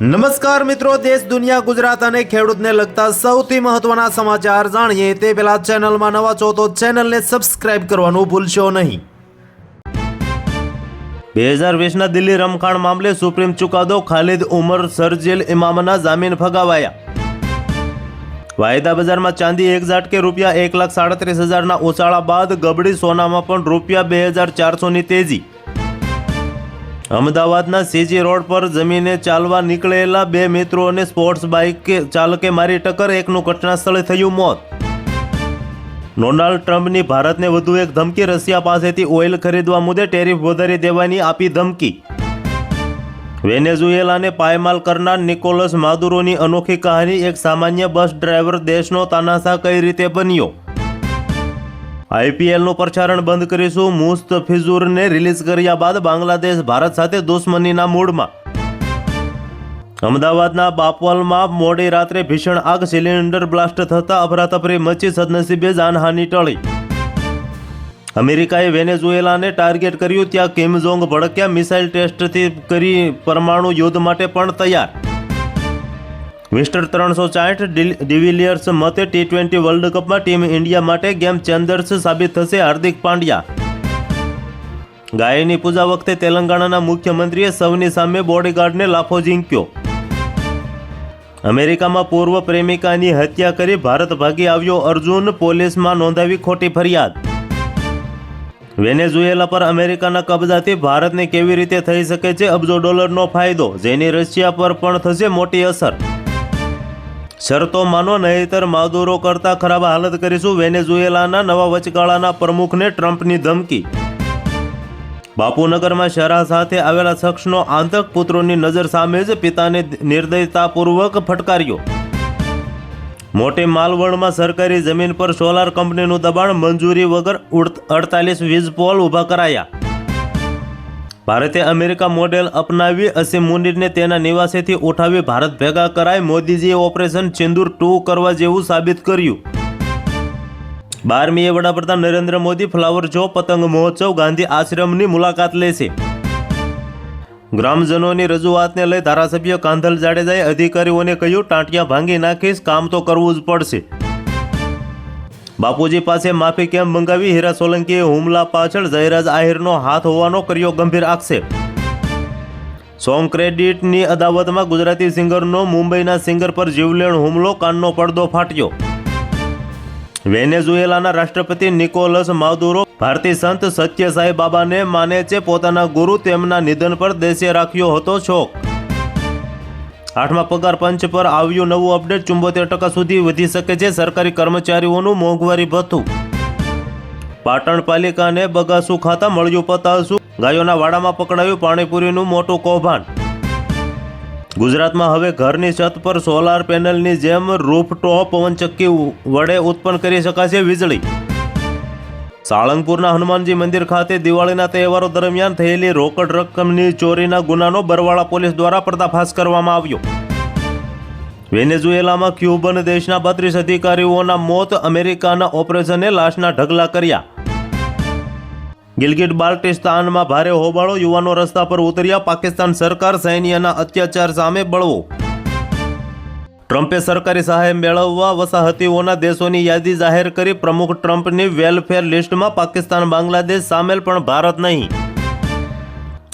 નમસ્કાર મિત્રો, દેશ, દુનિયા, ગુજરાત અને ખેડૂતને લગતા સૌથી મહત્વના સમાચાર જાણીએ તે પહેલા ચેનલમાં નવા છો તો ચેનલને સબસ્ક્રાઇબ કરવાનું ભૂલશો નહીં. બે હજાર વીસના દિલ્હી રમખાણ મામલે સુપ્રીમ ચુકાદો ખાલિદ ઉમર, સરજેલ ઇમામના જામીન ફગાવાયા. વાયદા બજારમાં ચાંદી એક ઝાટકે રૂપિયા એક લાખ સાડત્રીસ હજારના ઉછાળા બાદ ગબડી સોનામાં પણ રૂપિયા બે હજાર ચારસોની તેજી. અમદાવાદના સીજી રોડ પર જમીને ચાલવા નીકળેલા બે મિત્રોને સ્પોર્ટ્સ બાઇક ચાલકે મારી ટક્કર. એકનું ઘટના સ્થળે થયું મોત. ડોનાલ્ડ ટ્રમ્પની ભારતને વધુ એક ધમકી રશિયા પાસેથી ઓઇલ ખરીદવા મુદ્દે ટેરિફ વધારી દેવાની આપી ધમકી. વેનેઝુએલાને પાયમાલ કરનાર નિકોલસ માદુરોની અનોખી કહાની એક સામાન્ય બસ ડ્રાઈવર દેશનો તાનાશાહ કઈ રીતે બન્યો? આઈપીએલનું પ્રચારણ બંધ કરીશું. મુસ્તફિઝુરને રિલીઝ કર્યા બાદ બાંગ્લાદેશ ભારત સાથે દુશ્મનીના મૂડમાં. અમદાવાદના બાપવાલમાં મોડી રાત્રે ભીષણ આગ, સિલિન્ડર બ્લાસ્ટ થતા અફરાતફરી મચી સદનસીબે જાનહાની ટળી. અમેરિકાએ વેનેઝુએલાને ટાર્ગેટ કર્યું, ત્યાં કિમ જોંગ ભડક્યા, મિસાઇલ ટેસ્ટથી કરી પરમાણુ યુદ્ધ માટે પણ તૈયાર. મિસ્ટર ત્રણસો સાઠ ડિવિલિયર્સ મતે ટી ટ્વેન્ટી વર્લ્ડ કપમાં ટીમ ઇન્ડિયા માટે ગેમ ચેન્જર્સ સાબિત થશે હાર્દિક પાંડ્યા. ગાયની પૂજા વખતે તેલંગાણાના મુખ્યમંત્રીએ સૌની સામે બોડીગાર્ડને લાફો ઝીંક્યો. અમેરિકામાં પૂર્વ પ્રેમિકાની હત્યા કરી ભારત ભાગી આવ્યો અર્જુન, પોલીસમાં નોંધાવી ખોટી ફરિયાદ. વેનેઝુએલા પર અમેરિકાના કબજાથી ભારતને કેવી રીતે થઈ શકે છે અબજો ડોલરનો ફાયદો? જેની રશિયા પર પણ થશે મોટી અસર. શરતો માનો, નહીતર માદુરો કરતા ખરાબ હાલત કરીશું. વેનેઝુએલાના નવા વચગાળાના પ્રમુખને ટ્રમ્પની ધમકી. બાપુનગરમાં શરા સાથે આવેલા શખ્સનો આંતક પુત્રોની નજર સામે જ પિતાને નિર્દયતાપૂર્વક ફટકાર્યો. મોટી માલવણમાં સરકારી જમીન પર સોલાર કંપનીનું દબાણ મંજૂરી વગર અડતાલીસ વીજ પોલ ઊભા કરાયા. ભારતે અમેરિકા મોડેલ અપનાવી અસીમ મુનીરને તેના નિવાસેથી ઉઠાવી ભારત ભેગા કરાય મોદીજીએ ઓપરેશન ચિંદુર ટુ કરવા જેવું સાબિત કર્યું. બારમીએ વડાપ્રધાન નરેન્દ્ર મોદી ફ્લાવર શો, પતંગ મહોત્સવ, ગાંધી આશ્રમની મુલાકાત લેશે. ગ્રામજનોની રજૂઆતને લઈ ધારાસભ્ય કાંધલ જાડેજાએ અધિકારીઓને કહ્યું, ટાંટિયા ભાંગી નાખીશ, કામ તો કરવું જ પડશે. બાપુજી પાસે માફી કેમ મંગાવી? હીરા સોલંકીએ હુમલા પાછળ જયરાજ આહિરનો હાથ હોવાનો કર્યો ગંભીર આક્ષેપ. સોંગ ક્રેડિટની અદાવતમાં ગુજરાતી સિંગરનો મુંબઈના સિંગર પર જીવલેણ હુમલો, કાનનો પડદો ફાટ્યો. વેનેઝુએલાના રાષ્ટ્રપતિ નિકોલસ માદુરો ભારતીય સંત સત્ય સાંઈ બાબાને માને છે પોતાના ગુરુ તેમના નિધન પર દેશે રાખ્યો હતો શોક. આઠમા પગાર પંચ પર આવ્યું નવું અપડેટ ચુંબોતેર ટકા સુધી વધી શકે છે સરકારી કર્મચારીઓનું મોંઘવારી ભથ્થું. પાટણ પાલિકાને બગાસું ખાતા મળ્યું પતાસુ ગાયોના વાડામાં પકડાયું પાણીપુરીનું મોટું કૌભાંડ. ગુજરાતમાં હવે ઘરની છત પર સોલાર પેનલની જેમ રૂફટોપ પવનચક્કી વડે ઉત્પન્ન કરી શકાશે વીજળી. સાળંગપુરના હનુમાનજી મંદિર ખાતે દિવાળીના તહેવારો દરમિયાન થયેલી રોકડ રકમની ચોરીના ગુનાનો બરવાળા પોલીસ દ્વારા પર્દાફાશ કરવામાં આવ્યો. વેનેઝુએલામાં ક્યુબન દેશના બત્રીસ અધિકારીઓના મોત, અમેરિકાના ઓપરેશને લાશના ઢગલા કર્યા. ગિલગિટ બાલ્ટિસ્તાનમાં ભારે હોબાળો યુવાનો રસ્તા પર ઉતર્યા. પાકિસ્તાન સરકાર સૈન્યના અત્યાચાર સામે બળવો. ટ્રમ્પે સરકારી સહાય મેળવવા વસાહતીઓના દેશોની યાદી જાહેર કરી પ્રમુખ ટ્રમ્પની વેલફેર લિસ્ટમાં પાકિસ્તાન બાંગ્લાદેશ સામેલ પણ ભારત નહીં.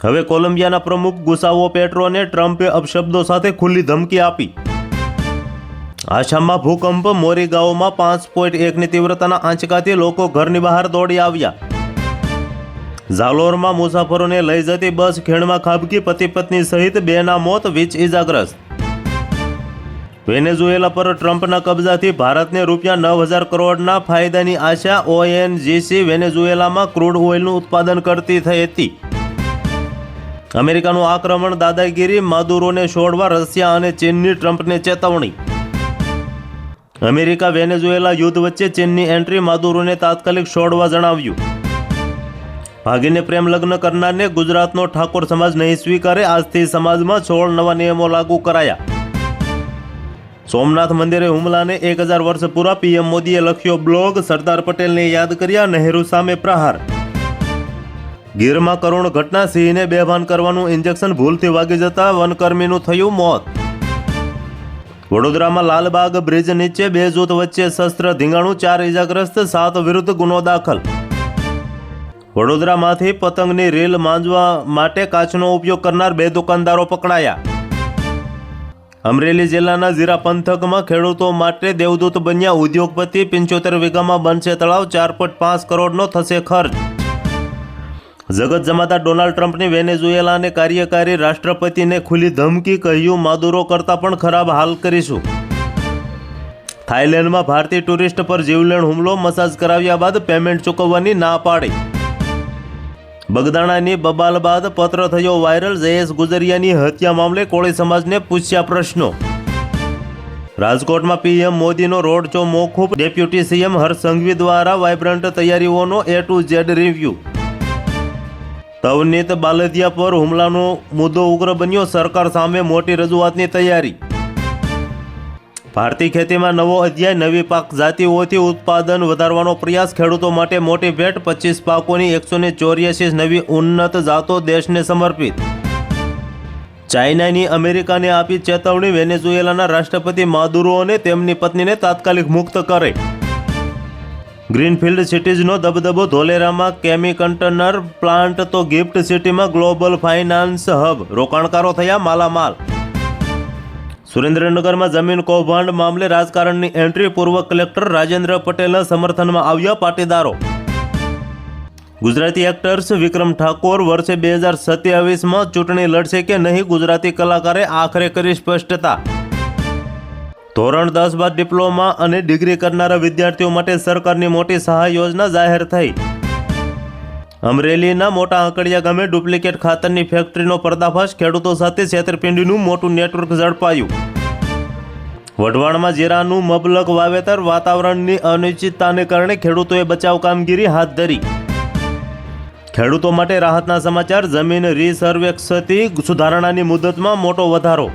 હવે કોલંબિયાના પ્રમુખ ગુસાવો પેટ્રોને ટ્રમ્પે અપશબ્દો સાથે ખુલ્લી ધમકી આપી. આસામમાં ભૂકંપ, મોરીગાંવમાં પાંચ પોઈન્ટ એકની તીવ્રતાના આંચકાથી લોકો ઘરની બહાર દોડી આવ્યા. ઝાલોરમાં મુસાફરોને લઈ જતી બસ ખેણમાં ખાબકી પતિ પત્ની સહિત બેના મોત, વીજ ઇજાગ્રસ્ત વેનેઝુએલા પર ટ્રમ્પના કબજાથી ભારતને રૂપિયા નવ હજાર કરોડના ફાયદાની આશા ઓએનજીસી વેનેઝુએલામાં ક્રૂડ ઓઇલનું ઉત્પાદન કરતી થઈ હતી. અમેરિકાનું આક્રમણ દાદાગીરી માદુરોને છોડવા રશિયા અને ચીનની ટ્રમ્પને ચેતવણી. અમેરિકા વેનેઝુએલા યુદ્ધ વચ્ચે ચીનની એન્ટ્રી માદુરોને તાત્કાલિક છોડવા જણાવ્યું. ભાગીને પ્રેમ લગ્ન કરનારને ગુજરાતનો ઠાકોર સમાજ નહીં સ્વીકારે, આજથી સમાજમાં સોળ નવા નિયમો લાગુ કરાયા. સોમનાથ મંદિરે હુમલાને એક હજાર વર્ષ પૂરા પીએમ મોદીએ લખ્યો બ્લોગ, સરદાર પટેલને યાદ કર્યા નહેરુ સામે પ્રહાર. ગીરમાં કરુણ ઘટના, સિંહને બેભાન કરવાનું ઇન્જેક્શન ભૂલથી વાગી જતા વનકર્મીનું થયું મોત. વડોદરામાં લાલબાગ બ્રિજ નીચે બે જૂથ વચ્ચે શસ્ત્ર ધીંગાણું, ચાર ઇજાગ્રસ્ત, સાત વિરુદ્ધ ગુનો દાખલ. વડોદરામાંથી પતંગની રેલ માંજવા માટે કાચનો ઉપયોગ કરનાર બે દુકાનદારો પકડાયા. અમરેલી જિલ્લાના ઝીરા પંથકમાં ખેડૂતો માટે દેવદૂત બન્યા ઉદ્યોગપતિ પંચોતેર વીઘામાં બનશે તળાવ, ચાર પોઈન્ટ પાંચ કરોડનો થશે ખર્ચ. જગત જમાતા ડોનાલ્ડ ટ્રમ્પની વેનેઝુએલાને કાર્યકારી રાષ્ટ્રપતિને ખુલ્લી ધમકી કહ્યું, માદુરો કરતાં પણ ખરાબ હાલ કરીશું. થાઇલેન્ડમાં ભારતીય ટુરિસ્ટ પર જીવલેણ હુમલો, મસાજ કરાવ્યા બાદ પેમેન્ટ ચૂકવવાની ના પાડી. બગદાણાની બબાલ બાદ પત્ર થયો વાયરલ. જયેશ ગુજરિયાની હત્યા મામલે કોળી સમાજને પૂછ્યા પ્રશ્નો. રાજકોટમાં પીએમ મોદીનો રોડ શો મોકૂફ ડેપ્યુટી સીએમ હર્ષ સંઘવી દ્વારા vibrant તૈયારીઓનો A to Z review Tavneet Baldia પર હુમલાનો મુદ્દો ઉગ્ર બન્યો. સરકાર સામે મોટી રજૂઆતની તૈયારી. ભારતીય ખેતીમાં નવો અધ્યાય, નવી પાક, જાતિઓથી ઉત્પાદન વધારવાનો પ્રયાસ ખેડૂતો માટે મોટી ભેટ, પચીસ પાકોની એકસો ચોર્યાસી નવી ઉન્નત જાતો દેશને સમર્પિત. ચાઇનાની અમેરિકાને આપી ચેતવણી, વેનેઝુએલાના રાષ્ટ્રપતિ માદુરોને તેમની પત્નીને તાત્કાલિક મુક્ત કરે. ગ્રીનફિલ્ડ સિટીઝનો દબદબો, ધોલેરામાં કેમી કન્ટેનર પ્લાન્ટ તો ગિફ્ટ સિટીમાં ગ્લોબલ ફાઇનાન્સ હબ. રોકાણકારો થયા માલામાલ. સુરેન્દ્રનગરમાં જમીન કૌભાંડ મામલે રાજકારણની એન્ટ્રી પૂર્વ કલેક્ટર રાજેન્દ્ર પટેલના સમર્થનમાં આવ્યા પાટીદારો. ગુજરાતી એક્ટર્સ વિક્રમ ઠાકોર વર્ષે બે હજાર સત્યાવીસમાં ચૂંટણી લડશે કે નહીં ગુજરાતી કલાકારે આખરે કરી સ્પષ્ટતા. ધોરણ દસ બાદ ડિપ્લોમા અને ડિગ્રી કરનારા વિદ્યાર્થીઓ માટે સરકારની મોટી સહાય યોજના જાહેર થઈ. અમરેલીના મોટા આંકડિયા ગામે ડુપ્લિકેટ ખાતરની ફેક્ટરીનો પર્દાફાશ ખેડૂતો સાથે છેતરપિંડીનું મોટું નેટવર્ક ઝડપાયું. વઢવાણમાં જીરાનું મબલક વાવેતર વાતાવરણની અનિશ્ચિતતાને કારણે ખેડૂતોએ બચાવ કામગીરી હાથ ધરી. ખેડૂતો માટે રાહતના સમાચાર, જમીન રીસર્વેક્ષથી સુધારણાની મુદતમાં મોટો વધારો.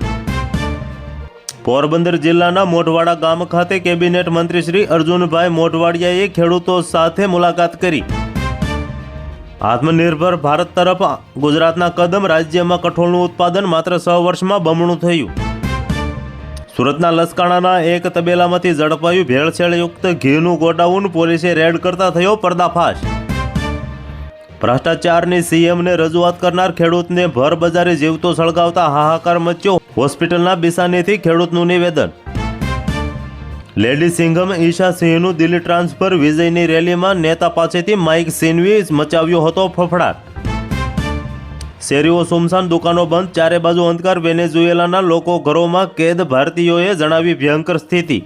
પોરબંદર જિલ્લાના મોઢવાડા ગામ ખાતે કેબિનેટ મંત્રી શ્રી અર્જુનભાઈ મોઢવાડિયાએ ખેડૂતો સાથે મુલાકાત કરી. આત્મનિર્ભર ભારત તરફ ગુજરાતના કદમ રાજ્યમાં કઠોળનું ઉત્પાદન માત્ર છ વર્ષમાં બમણું થયું. સુરતના લસકાણાના એક તબેલામાંથી ઝડપાયું ભેળસેળયુક્ત ઘીનું ગોડાઉન પોલીસે રેડ કરતા થયો પર્દાફાશ. ભ્રષ્ટાચારની સીએમને રજૂઆત કરનાર ખેડૂતને ભર બજારે જીવતો સળગાવતા હાહાકાર મચ્યો હોસ્પિટલના બિસાનીથી ખેડૂતનું નિવેદન. લેડી સિંઘમ ઈશા સિંહનું દિલ્હી ટ્રાન્સફર વિજયની રેલીમાં નેતા પાસેથી માઇક સિન્વી મચાવ્યો હતો ફફડાટ. શેરીઓ, સુમસાન દુકાનો બંધ, ચારે બાજુ અંધકાર. વેનેઝુએલાના લોકો ઘરોમાં કેદ, ભારતીયોએ જણાવી ભયંકર સ્થિતિ.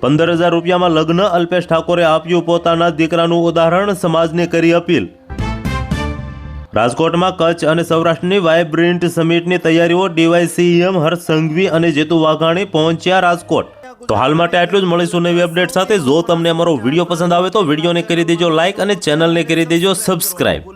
પંદર હજાર રૂપિયામાં લગ્ન અલ્પેશ ઠાકોરે આપ્યું પોતાના દીકરાનું ઉદાહરણ, સમાજને કરી અપીલ. રાજકોટમાં કચ્છ અને સૌરાષ્ટ્રની વાઇબ્રન્ટ સમિટની તૈયારીઓ ડીવાયસીએમ હર્ષ સંઘવી અને જેતુ વાઘાણી પહોંચ્યા રાજકોટ. તો હાલ માટે આટલું જ. મળીશું નવી અપડેટ સાથે. જો તમને અમારો વીડિયો પસંદ આવે તો વિડીયોને કરી દેજો લાઇક અને ચેનલને કરી દેજો સબસ્ક્રાઇબ.